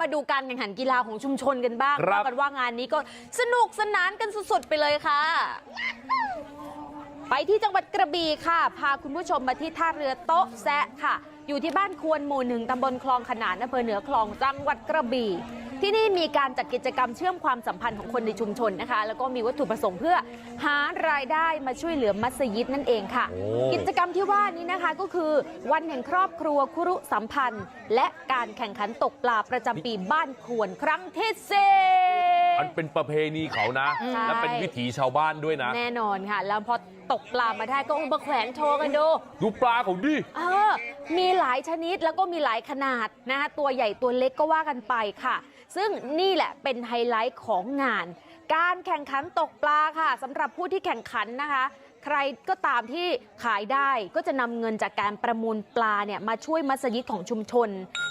มาดูการแข่งขันกีฬาของชุมชนกันบ้างครับว่ากันว่างานนี้ก็สนุกสนานกันสุดๆไปเลยค่ะ ไปที่จังหวัดกระบี่ค่ะ พาคุณผู้ชมมาที่ท่าเรือโต๊ะแซะค่ะ อยู่ที่บ้านควนหมู่หนึ่งตำบลคลองขนานอำเภอเหนือคลองจังหวัดกระบี่ ที่นี่มีการจัดกิจกรรมเชื่อมความสัมพันธ์ของคนในชุมชนนะคะ แล้วก็มีวัตถุประสงค์เพื่อหารายได้มาช่วยเหลือมัสยิดนั่นเองค่ะโอ้กิจกรรมที่ว่านี้นะคะก็คือ วันแห่งครอบครัวคุรุสัมพันธ์ และการแข่งขันตกปลาประจำปีบ้านควรครั้งที่เซมันเป็นประเพณีเขานะใช่และเป็นวิถีชาวบ้านด้วยนะ แน่นอนค่ะ แล้วพอตกปลามาได้ก็เอามาแขวนโชว์กันดู ดูปลาเขาดิเออ มีหลายชนิดแล้วก็มีหลายขนาดนะคะตัวใหญ่ตัวเล็กก็ว่ากันไปค่ะ ซึ่งนี่แหละเป็นไฮไลท์ของงาน การแข่งขันตกปลาค่ะสำหรับผู้ที่แข่งขันนะคะ ใครก็ตามที่ขายได้ก็จะนำเงินจากการประมูลปลาเนี่ยมาช่วยมัสยิดของชุมชน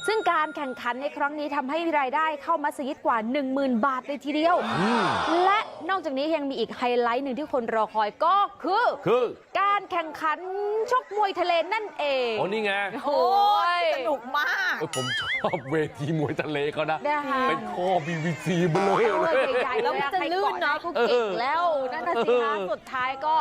ซึ่งการแข่งขันในครั้งนี้ทำให้รายได้เข้ามัสยิดกว่า 10,000 บาทเลยทีเดียวอืมและนอกจากนี้ยังมีอีกไฮไลท์หนึ่งที่คนรอคอยก็คือคือ การแข่งขันชกมวยทะเลนั่นเองโอ้นี่ไงโอ้ยสนุกมากโอ้ยผมชอบเวทีมวยทะเลเขานะนะคะเป็นข้อ PVC เบลอเอเลอยใหญ่ๆแล้วมันจะลื่นเนอะใครกาะได้ก็เก่งแล้วนั่นน่ะสิคะสุดท้ายก็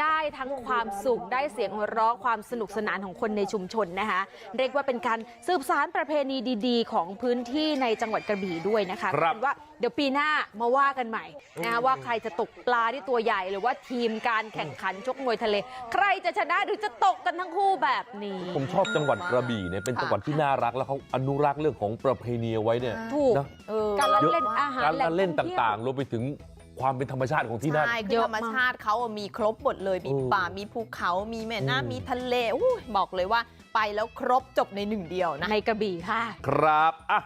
ได้ทั้งความสุขได้เสียงหัวเราะความสนุกสนานของคนในชุมชนนะคะเรียกว่าเป็นการสืบสานประเพณีดี ๆ ของพื้นที่ในจังหวัดกระบี่ด้วยนะคะครับเป็นว่า เดี๋ยวปีหน้ามาว่ากันใหม่นะคะว่าใครจะตกปลาที่ตัวใหญ่หรือว่าทีมการแข่งขันชกมวยทะเล ใครจะชนะหรือจะตกกันทั้งคู่แบบนี้ ผมชอบจังหวัดกระบี่เนี่ยเป็นจังหวัดที่น่ารักแล้วเขาอนุรักษ์เรื่องของประเพณีเอาไว้เนี่ยถูกนะเออการละเล่นอาหารการแหละเล่นท่องที่ยวต่างๆรวมไปถึงความเป็นธรรมชาติของที่นั่นใช่คืเยออะธรรมชาติเขาอะมีครบหมดเลย มีเออป่า มีภูเขา มีแม่อืมน้ำมีทะเลอู้ยบอกเลยว่าไปแล้วครบจบในหนึ่งเดียวนะ ในกระบี่ค่ะ ครับอะ